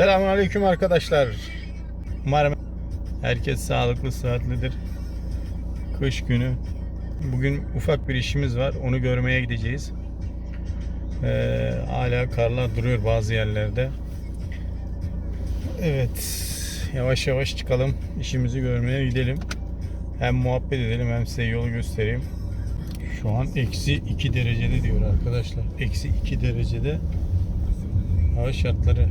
Selamünaleyküm arkadaşlar. Umarım herkes sağlıklı, sıhhatlidir. Kış günü. Bugün ufak bir işimiz var. Onu görmeye gideceğiz. Ee, hala karlar duruyor bazı yerlerde. Evet. Yavaş yavaş çıkalım. İşimizi görmeye gidelim. Hem muhabbet edelim hem size yolu göstereyim. Şu an eksi 2 derecede diyor arkadaşlar. Eksi 2 derecede hava şartları.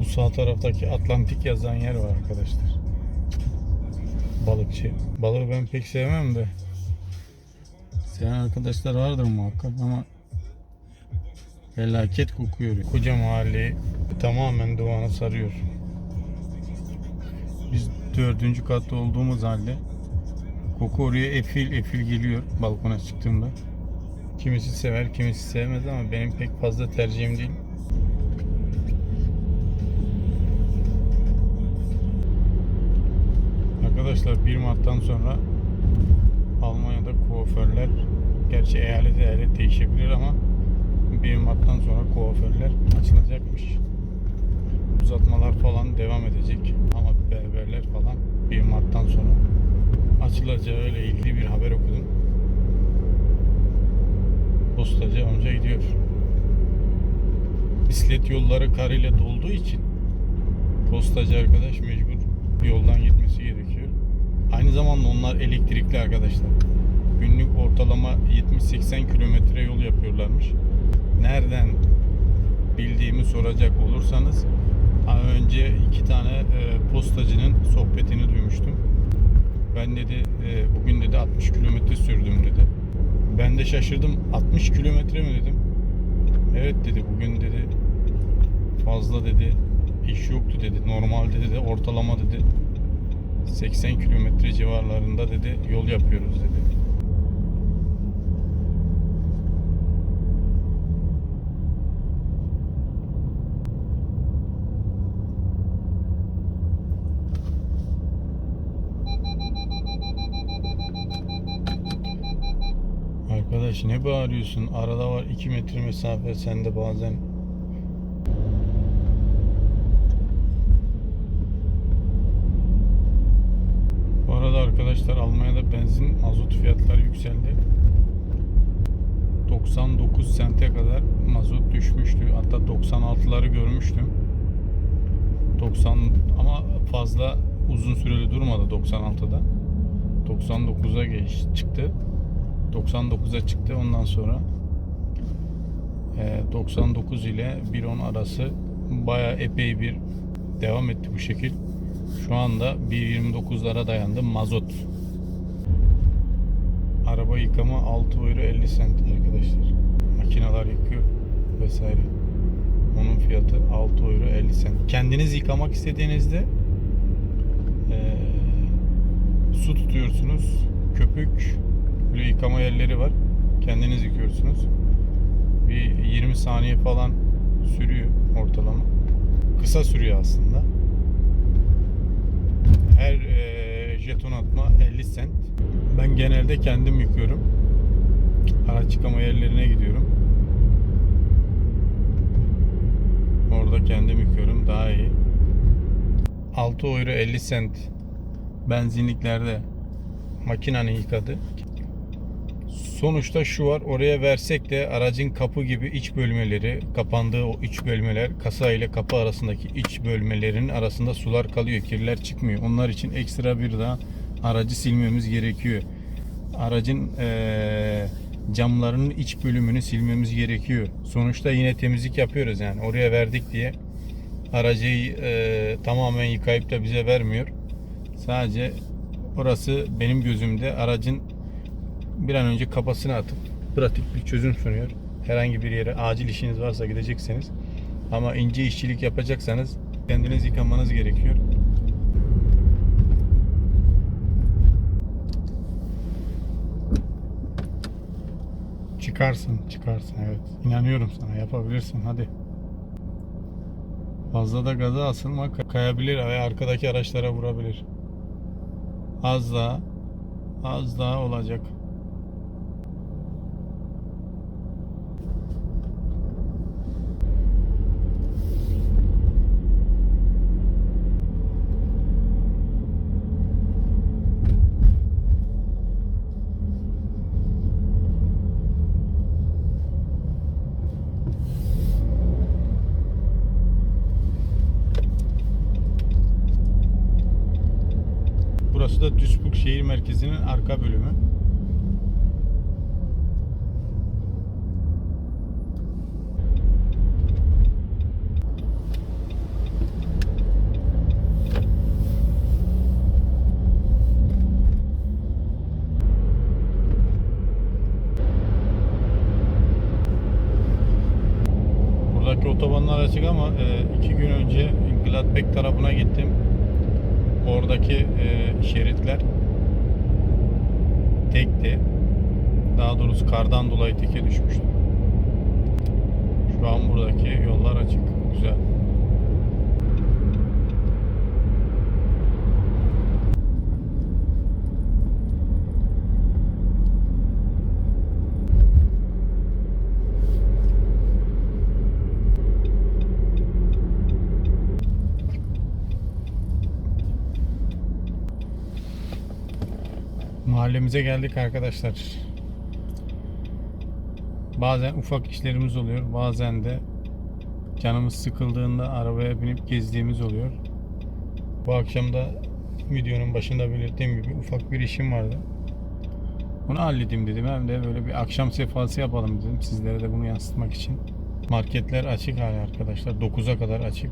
Bu sağ taraftaki Atlantik yazan yer var arkadaşlar. Balıkçı. Balığı ben pek sevmem de. Seven arkadaşlar vardır muhakkak ama felaket kokuyor. Koca mahalleyi tamamen dumanı sarıyor. Biz dördüncü katta olduğumuz halde koku oraya efil efil geliyor balkona çıktığımda. Kimisi sever, kimisi sevmez ama benim pek fazla tercihim değil. Arkadaşlar 1 Mart'tan sonra Almanya'da kuaförler gerçi eyalet eyalet değişebilir ama 1 Mart'tan sonra kuaförler açılacakmış. Uzatmalar falan devam edecek ama berberler falan 1 Mart'tan sonra açılacağı ile ilgili bir haber okudum. Postacı amca gidiyor. Bisiklet yolları kar ile dolduğu için postacı arkadaş mecbur yoldan gitmesi gerekiyor. Aynı zamanda onlar elektrikli arkadaşlar. Günlük ortalama 70-80 kilometre yol yapıyorlarmış. Nereden bildiğimi soracak olursanız daha önce iki tane e, postacının sohbetini duymuştum. Ben dedi e, bugün dedi 60 kilometre sürdüm dedi. Ben de şaşırdım 60 kilometre mi dedim. Evet dedi bugün dedi fazla dedi iş yoktu dedi. Normalde dedi ortalama dedi 80 kilometre civarlarında dedi yol yapıyoruz dedi. Arkadaş ne bağırıyorsun? Arada var 2 metre mesafe sende bazen. Bu arada arkadaşlar Almanya'da benzin mazot fiyatları yükseldi. 99 sente kadar mazot düşmüştü. Hatta 96'ları görmüştüm. 90 ama fazla uzun süreli durmadı 96'da. 99'a geç çıktı. 99'a çıktı ondan sonra e, 99 ile 1.10 arası baya epey bir devam etti bu şekil. Şu anda 1.29'lara dayandı mazot. Araba yıkama 6 euro 50 sent arkadaşlar. Makineler yıkıyor vesaire. Onun fiyatı 6 euro 50 sent. Kendiniz yıkamak istediğinizde eee, su tutuyorsunuz. Köpük böyle yıkama yerleri var. Kendiniz yıkıyorsunuz. Bir 20 saniye falan sürüyor ortalama. Kısa sürüyor aslında. Her eee, jeton atma 50 sent. Ben genelde kendim yıkıyorum. Araç yıkama yerlerine gidiyorum. Orada kendim yıkıyorum daha iyi. 6 euro 50 sent benzinliklerde makinenin yıkadı. Sonuçta şu var oraya versek de aracın kapı gibi iç bölmeleri kapandığı o iç bölmeler kasa ile kapı arasındaki iç bölmelerin arasında sular kalıyor kirler çıkmıyor. Onlar için ekstra bir daha aracı silmemiz gerekiyor. Aracın eee, camlarının iç bölümünü silmemiz gerekiyor. Sonuçta yine temizlik yapıyoruz yani oraya verdik diye aracı eee, tamamen yıkayıp da bize vermiyor. Sadece orası benim gözümde aracın bir an önce kafasını atıp pratik bir çözüm sunuyor. Herhangi bir yere acil işiniz varsa gidecekseniz ama ince işçilik yapacaksanız kendiniz yıkamanız gerekiyor. Çıkarsın, çıkarsın evet. İnanıyorum sana yapabilirsin hadi. Fazla da gaza asılma kayabilir ve arkadaki araçlara vurabilir. Az daha az daha olacak. Burası da Duisburg şehir merkezinin arka bölümü. Buradaki otobanlar açık ama e, iki gün önce Gladbeck tarafına gittim. Oradaki e, şeritler tekti. Daha doğrusu kardan dolayı teke düşmüştü. Şu an buradaki yollar açık. Güzel. Mahallemize geldik arkadaşlar. Bazen ufak işlerimiz oluyor. Bazen de canımız sıkıldığında arabaya binip gezdiğimiz oluyor. Bu akşam da videonun başında belirttiğim gibi ufak bir işim vardı. Onu halledeyim dedim. Hem de böyle bir akşam sefası yapalım dedim. Sizlere de bunu yansıtmak için. Marketler açık hala arkadaşlar. 9'a kadar açık.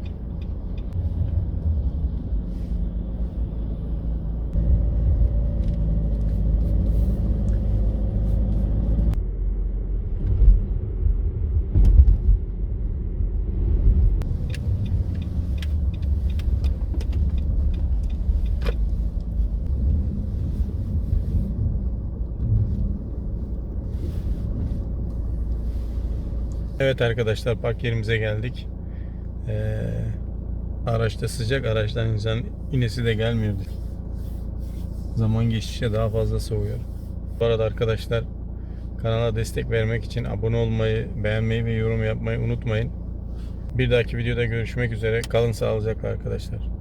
Evet arkadaşlar park yerimize geldik. Ee, araçta sıcak, araçtan insan inesi de gelmiyordu. Zaman geçtikçe daha fazla soğuyor. Bu arada arkadaşlar kanala destek vermek için abone olmayı, beğenmeyi ve yorum yapmayı unutmayın. Bir dahaki videoda görüşmek üzere. Kalın sağlıcakla arkadaşlar.